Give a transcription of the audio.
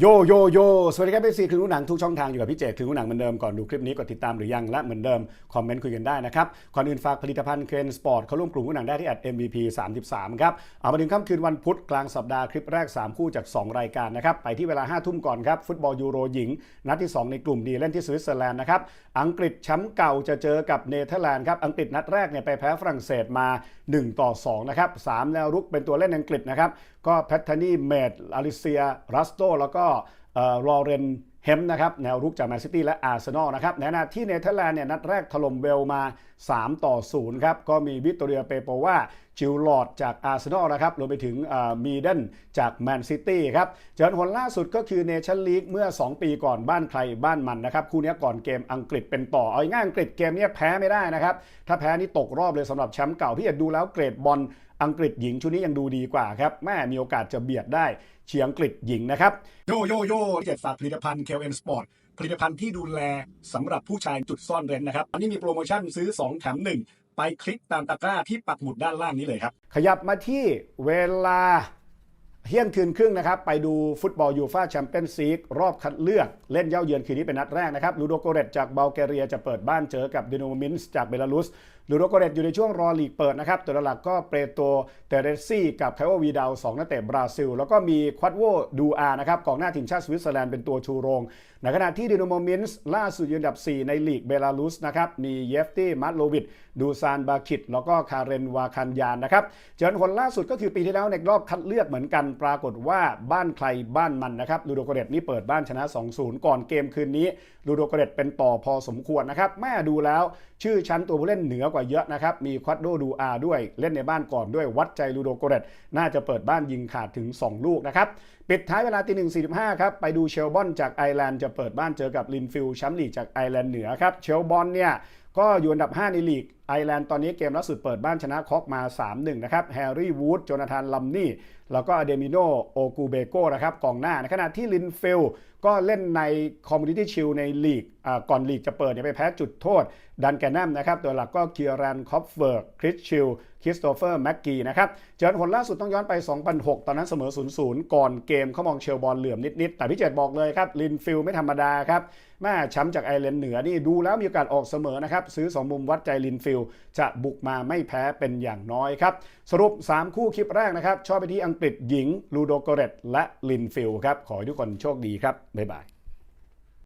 โยโยโยสวัสดีครับเอซีคลึงรู้หนังทุกช่องทางอยู่กับพี่เจคลึงรู้หนังเหมือนเดิมก่อนดูคลิปนี้กดติดตามหรือยังและเหมือนเดิม คอมเมนต์คุยกันได้นะครับ ก่อนอื่นฝากผลิตภัณฑ์เคนสปอร์ตเขาร่วมกลุ่มรู้หนังได้ที่แอด MVP 33 ครับ เอามาถึงค่ำคืนวันพุธกลางสัปดาห์คลิปแรก 3 คู่จาก 2 รายการนะครับ ไปที่เวลา 5 ทุ่มก่อนครับ ฟุตบอลยูโรหญิง นัดที่ 2 ในกลุ่มดีเล่นที่สวิตเซอร์แลนด์นะครับอังกฤษแชมป์เก่าจะเจอกับเนเธอร์แลนด์ครับอังกฤษนัดแรกเนี่ยไปแพ้ฝรั่งเศสมา 1 ต่อ 2 นะครับสามแนวรุกเป็นตัวเล่นอังกฤษนะครับก็แพทเทนีเมดอลิเซียรัสโตแล้วก็ลอเรนเฮมนะครับแนวรุกจากแมนซิตี้และอาร์เซนอลนะครับในขณะที่เนเธอร์แลนด์เนี่ยนัดแรกถล่มเวลมา 3 ต่อ 0 ครับ ก็มีวิตตอเรียเปโปว่าจิลลอร์ดจากอาร์เซนอลนะครับรวมไปถึงมีเดนจากแมนซิตี้ครับเจอหนล่าสุดก็คือเนชั่นลีกเมื่อ 2 ปีก่อนบ้านใครบ้านมันนะครับคู่นี้ก่อนเกมอังกฤษเป็นต่อเอาง่ายอังกฤษเกมนี้แพ้ไม่ได้นะครับถ้าแพ้นี่ตกรอบเลยสำหรับแชมป์เก่าพี่เอ็ดดูแล้วเกรดบอลอังกฤษหญิงชุดนี้ยังดูดีกว่าครับแม่มีโอกาสจะเบียดได้เชียร์อังกฤษหญิงนะครับโยโยโย่เจ็ดฝากผลิตภัณฑ์ KLN Sport ผลิตภัณฑ์ที่ดูแลสำหรับผู้ชายจุดซ่อนเร้นนะครับอันนี้มีโปรโมชั่นซื้อ 2 แถม 1 ไปคลิกตามตะกร้าที่ปักหมุดด้านล่างนี้เลยครับ ขยับมาที่เวลาเที่ยงคืนครึ่งนะครับ ไปดูฟุตบอลยูฟาแชมเปี้ยนซีกรอบคัดเลือก เล่นเย้าเยือนคืนนี้เป็นนัดแรกนะครับลูโดโกเรตจากบัลแกเรียจะเปิดบ้านเจอกับดิโนมินส์จากเบลารุสลูโดโกเรตอยู่ในช่วงรอลีกเปิดนะครับ ตัวหลักก็เปโตรเตเรซี่กับไคโอวีดาวสองนักเตะบราซิล แล้วก็มีควาดโวดูอานะครับกองหน้าทีมชาติสวิตเซอร์แลนด์เป็นตัวชูโรง ในขณะที่ดิโนโมมินส์ล่าสุดยู่อันดับ 4 ในลีกเบลารุสนะครับมีเยฟตี้มัตโลวิดดูซานบาคิดแล้วก็คาเรนวาคันยานนะครับเจอคนล่าสุดก็คือปีที่แล้วในรอบคัดเลือกเหมือนกันปรากฏว่าบ้านใครบ้านมันนะครับลูโดโกเรตนี่เปิดบ้านชนะ 2-0 ก่อนเกมคืนนี้ลูโดโกเรตเป็นต่อพอสมควรนะครับแม่ดูแล้ว ชื่อชั้นตัวผู้เล่นเหนือกว่าเยอะนะครับ มีควาดโดดูอาด้วยเล่นในบ้านก่อนด้วยวัดใจลูโดโกเรตน่าจะเปิดบ้านยิงขาดถึง 2 ลูกนะครับ ปิดท้ายเวลาตีหนึ่งสี่สิบห้าครับ ไปดูเชลบอนจากไอร์แลนด์จะเปิดบ้านเจอกับลินฟิลด์แชมป์ลีกจากไอร์แลนด์เหนือครับเชลบอนเนี่ยก็อยู่อันดับ 5 ในลีกไอร์แลนด์ตอนนี้เกมล่าสุดเปิดบ้านชนะคอกมา 3-1 นะครับแฮร์รี่วูดโจนาธานลัมนี่ แล้วก็อเดมิโนโอกูเบโกนะครับกองหน้า ในขณะที่ลินฟิล ก็เล่นในคอมมูนิตี้ชิลในลีกก่อนลีกจะเปิดเนี่ยไปแพ้จุดโทษ ดันแกนัมนะครับ ตัวหลักก็เคียรันคอฟเฟิร์กคริสชิลคริสโตเฟอร์แม็กกี้นะครับ เจอผลล่าสุดต้องย้อนไป 2006 ตอนนั้นเสมอ 0-0 ก่อนเกมเขามองเชลบอลเหลื่อมนิด ๆ แต่พี่เจตบอกเลยครับ ลินฟิลไม่ธรรมดาครับแม่ช้ำจากไอร์แลนด์เหนือนี่ดูแล้วมีโอกาสออกเสมอนะครับ ซื้อ 2 มุมวัดใจลินฟิลจะบุกมาไม่แพ้เป็นอย่างน้อยครับ สรุป 3 คู่คลิปแรกนะครับชอบไปที่อังกฤษหญิงลูโดโกเรตและลินฟิลครับขอให้ทุกคนโชคดีครับบ๊ายบาย